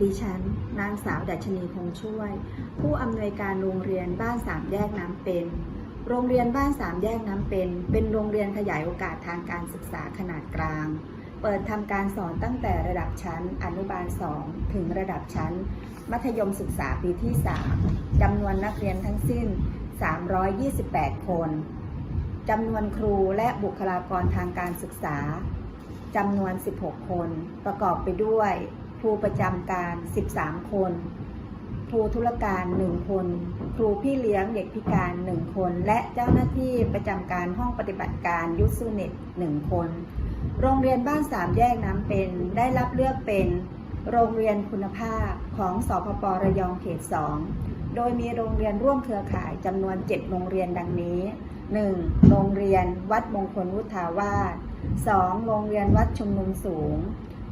ดิฉัน นางสาวดัชนีคงช่วย ผู้อำนวยการโรงเรียนบ้านสามแยกน้ำเป็น โรงเรียนบ้านสามแยกน้ำเป็น เป็นโรงเรียนขยายโอกาสทางการศึกษาขนาดกลาง เปิดทำการสอนตั้งแต่ระดับชั้น อนุบาล 2 ถึงระดับชั้น มัธยมศึกษาปีที่ 3จำนวนนักเรียนทั้งสิ้น 328 คนจำนวนครูและบุคลากรทางการศึกษาจำนวน 16 คน ประกอบไปด้วย ครูประจำการ 13 คน ครูธุรการ 1 คน ครูพี่เลี้ยงเด็กพิการ 1 คน และเจ้าหน้าที่ประจำการห้องปฏิบัติการยุทธสุเน็ต 1 คน โรงเรียนบ้านสามแยกน้ำเป็น ได้รับเลือกเป็นโรงเรียนคุณภาพของสพประยองเขต 2 โดยมีโรงเรียนร่วมเครือข่ายจำนวน 7 โรงเรียนดังนี้ 1. โรงเรียนวัดมงคลวุฒาวาส 2. โรงเรียนวัดชุมนุมสูง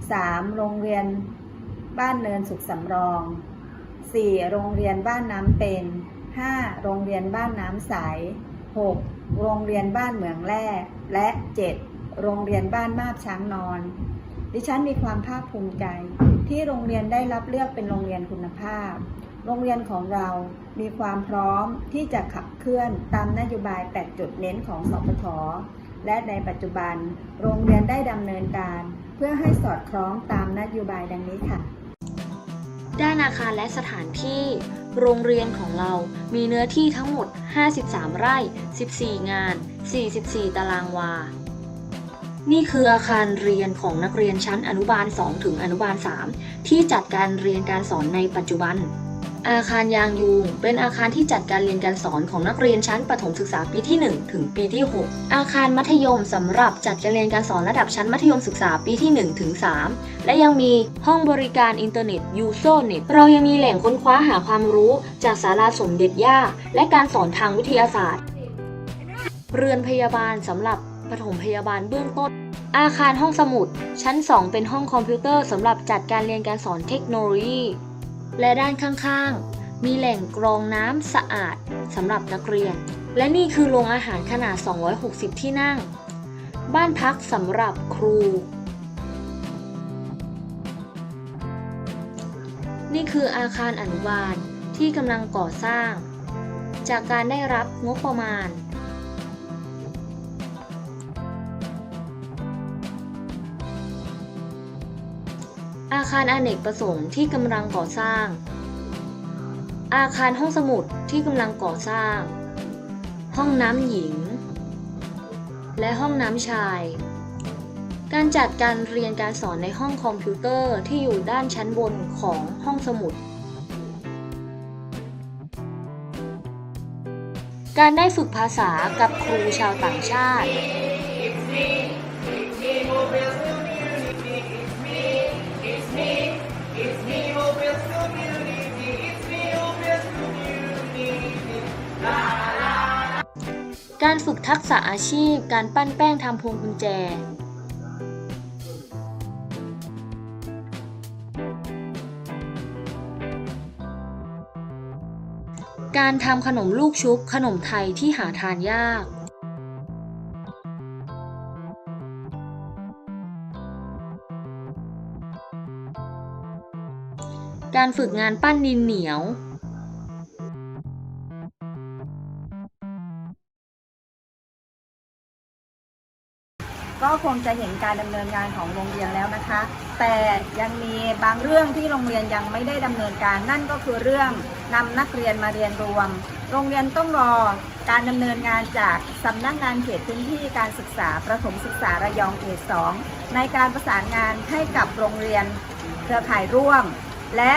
3. โรงเรียนบ้านเนินสุขสำรอง 4. โรงเรียนบ้านน้ำเป็น 5. โรงเรียนบ้านน้ำใส 6. โรงเรียนบ้านเหมืองแร่และ 7. โรงเรียนบ้านมาบช้างนอน ดิฉันมีความภาคภูมิใจ ที่โรงเรียนได้รับเลือกเป็นโรงเรียนคุณภาพ โรงเรียนของเรามีความพร้อมที่จะขับเคลื่อนตามนโยบาย 8 จุดเน้นของสปทและในปัจจุบัน โรงเรียนได้ดำเนินการ เพื่อให้สอดคล้องตามนโยบายดังนี้ค่ะ ด้านอาคารและสถานที่ โรงเรียนของเรามีเนื้อที่ทั้งหมด 53 ไร่ 14 งาน 44 ตารางวา นี่คืออาคารเรียนของนักเรียนชั้นอนุบาล 2 ถึงอนุบาล 3 ที่จัดการเรียนการสอนในปัจจุบัน อาคารยางยูงเป็นอาคารที่จัดการเรียนการสอนของนักเรียนชั้นประถมศึกษาปีที่ 1 ถึงปีที่ 6 อาคารมัธยมสำหรับจัดการเรียนการสอนระดับชั้นมัธยมศึกษาปีที่1ถึง3และยังมีห้องบริการอินเทอร์เน็ต u s o n e t เรายังมีแหล่งค้นคว้าหาความรู้จากศาลาสมเด็จย่า และการสอนทางวิทยาศาสตร์ เรือนพยาบาลสำหรับปฐมพยาบาลเบื้องต้น อาคารห้องสมุด ชั้น 2 เป็นห้องคอมพิวเตอร์สำหรับจัดการเรียนการสอนเทคโนโลยี และด้านข้างๆ มีแหล่งกรองน้ำสะอาดสำหรับนักเรียน และนี่คือโรงอาหารขนาด 260 ที่นั่ง บ้านพักสำหรับครู นี่คืออาคารอนุบาลที่กำลังก่อสร้าง จากการได้รับงบประมาณ อาคารอเนกประสงค์ที่กำลังก่อสร้าง อาคารห้องสมุดที่กำลังก่อสร้าง ห้องน้ำหญิง และห้องน้ำชาย การจัดการเรียนการสอนในห้องคอมพิวเตอร์ที่อยู่ด้านชั้นบนของห้องสมุด การได้ฝึกภาษากับครูชาวต่างชาติ การฝึกทักษะอาชีพ การปั้นแป้งทำพวงกุญแจ การทำขนมลูกชุบขนมไทยที่หาทานยาก การฝึกงานปั้นดินเหนียว ก็คงจะเห็นการดำเนินงานของโรงเรียนแล้วนะคะ แต่ยังมีบางเรื่องที่โรงเรียนยังไม่ได้ดำเนินการ นั่นก็คือเรื่องนำนักเรียนมาเรียนรวม โรงเรียนต้องรอการดำเนินงานจากสำนักงานเขตพื้นที่การศึกษาประถมศึกษาระยองเขตสองในการประสานงานให้กับโรงเรียนเครือข่ายร่วม และ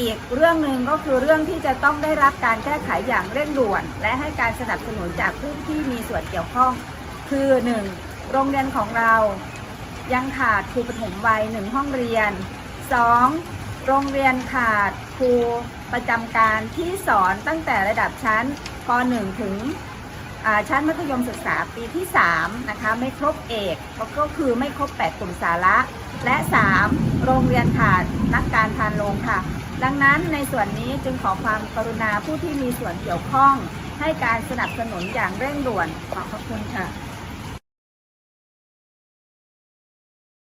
อีกเรื่องหนึ่งก็คือเรื่องที่จะต้องได้รับการแก้ไขอย่างเร่งด่วน และให้การสนับสนุนจากผู้ที่มีส่วนเกี่ยวข้อง คือ 1. โรงเรียนของเรายังขาดครูปฐมวัยหนึ่งห้องเรียน 2. โรงเรียนขาดครูประจำการที่สอนตั้งแต่ระดับชั้นป .1 ถึงชั้นมัธยมศึกษาปีที่3นะคะไม่ครบเอกก็คือไม่ครบ 8 กลุ่มสาระ และ 3. โรงเรียนขาดนักการทานโรงค่ะ ดังนั้นในส่วนนี้จึงขอความกรุณาผู้ที่มีส่วนเกี่ยวข้อง ให้การสนับสนุนอย่างเร่งด่วนขอบพระคุณค่ะ